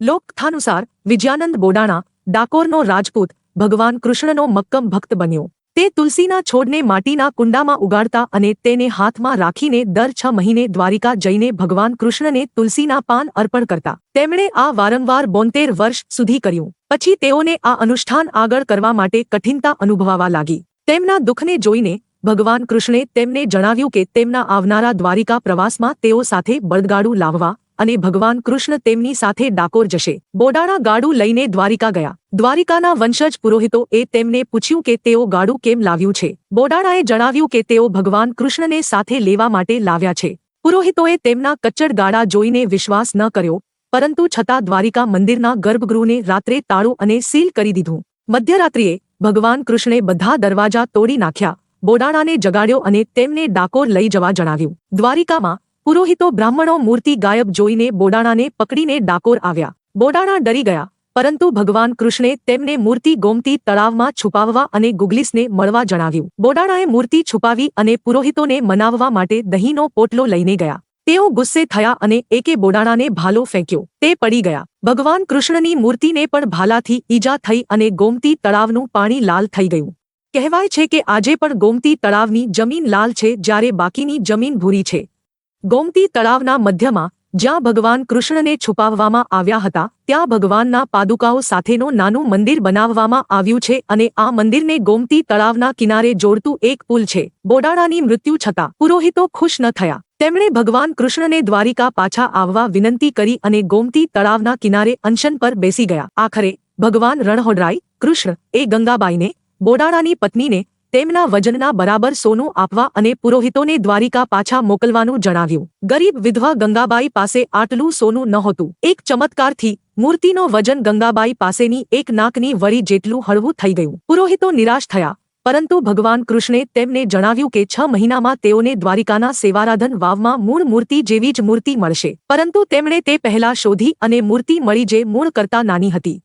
લોકકથાનુસાર વિજયાનંદ બોડાણા, ડાકોરનો રાજપૂત, ભગવાન કૃષ્ણનો મક્કમ ભક્ત બન્યો. તે તુલસીના છોડને માટીના કુંડામાં ઉગાડતા અને તેને હાથમાં રાખીને દર છ મહિને દ્વારિકા જઈને ભગવાન કૃષ્ણને તુલસીના પાન અર્પણ કરતા. તેમણે આ વારંવાર બોતેર વર્ષ સુધી કર્યું. પછી તેઓને આ અનુષ્ઠાન આગળ કરવા માટે કઠિનતા અનુભવાવા લાગી. તેમના દુઃખને જોઈને ભગવાન કૃષ્ણે તેમને જણાવ્યું કે તેમના આવનારા દ્વારિકા પ્રવાસમાં તેઓ સાથે બળદગાડું લાવવા અને ભગવાન કૃષ્ણ તેમની સાથે ડાકોર જશે. બોડાણા ગાડું લઈને દ્વારિકા ગયા. દ્વારિકાના વંશજ પુરોહિતો એ તેમને પૂછ્યું કે તેઓ ગાડું કેમ લાવ્યું છે? બોડાણાએ જણાવ્યું કે તેઓ ભગવાન કૃષ્ણને સાથે લેવા માટે લાવ્યા છે. પુરોહિતોએ તેમના કચ્ચડ ગાડા જોઈને વિશ્વાસ ન કર્યો, પરંતુ છતાં દ્વારિકા મંદિરના ગર્ભગૃહને રાત્રે તાળું અને સીલ કરી દીધું. મધ્યરાત્રિએ ભગવાન કૃષ્ણે બધા દરવાજા તોડી નાખ્યા. બોડાણાને જગાડ્યો અને તેમને ડાકોર લઈ જવા જણાવ્યું. દ્વારિકામાં પુરોહિતો બ્રાહ્મણો મૂર્તિ ગાયબ જોઈને બોડાણાને પકડીને ડાકોર આવ્યા. બોડાણા ડરી ગયા, પરંતુ ભગવાન કૃષ્ણે તેમને મૂર્તિ ગોમતી તળાવમાં છુપાવવા અને ગુગલીસને મળવા જણાવ્યું. બોડાણાએ મૂર્તિ છુપાવી અને પુરોહિતોને મનાવવા માટે દહીંનો પોટલો લઈને ગયા. તેઓ ગુસ્સે થયા અને એકે બોડાણાને ભાલો ફેંક્યો. તે પડી ગયા. ભગવાન કૃષ્ણની મૂર્તિને પણ ભાલાથી ઈજા થઈ અને ગોમતી તળાવનું પાણી લાલ થઈ ગયું. કહેવાય છે કે આજે પણ ગોમતી તળાવની જમીન લાલ છે, જ્યારે બાકીની જમીન ભૂરી છે. ગોમતી તળાવના મધ્યમાં, જ્યાં ભગવાન કૃષ્ણને છુપાવવામાં આવ્યા હતા, ત્યાં ભગવાનના પાદુકાઓ સાથેનું નાનું મંદિર બનાવવામાં આવ્યું છે અને આ મંદિરને ગોમતી તળાવના કિનારે જોડતું એક પુલ છે. બોડાડાની મૃત્યુ છતાં, પુરોહિતો ખુશ ન થયા. તેમણે ભગવાન કૃષ્ણને દ્વારિકા પાછા આવવા વિનંતી કરી અને ગોમતી તળાવના કિનારે અનશન પર બેસી ગયા. આખરે, ભગવાન રણહોડરાય, કૃષ્ણ, એ ગંગાબાઈને, બોડાણાની પત્નીને તેમના વજનના બરાબર સોનું આપવા અને પુરોહિતોને દ્વારિકા પાછા મોકલવાનું જણાવ્યું. ગરીબ વિધવા ગંગાબાઈ પાસે આટલું સોનું નહોતું. એક ચમત્કારથી મૂર્તિનો વજન ગંગાબાઈ પાસેની એક નાકની વળી જેટલું હળવું થઈ ગયું. પુરોહિતો નિરાશ થયા, પરંતુ ભગવાન કૃષ્ણે તેમને જણાવ્યું કે છ મહિનામાં તેઓને દ્વારિકાના સેવારાધન વાવમાં મૂળ મૂર્તિ જેવી જ મૂર્તિ મળશે. પરંતુ તેમણે તે પહેલા શોધી અને મૂર્તિ મળી જે મૂળ કરતા નાની હતી.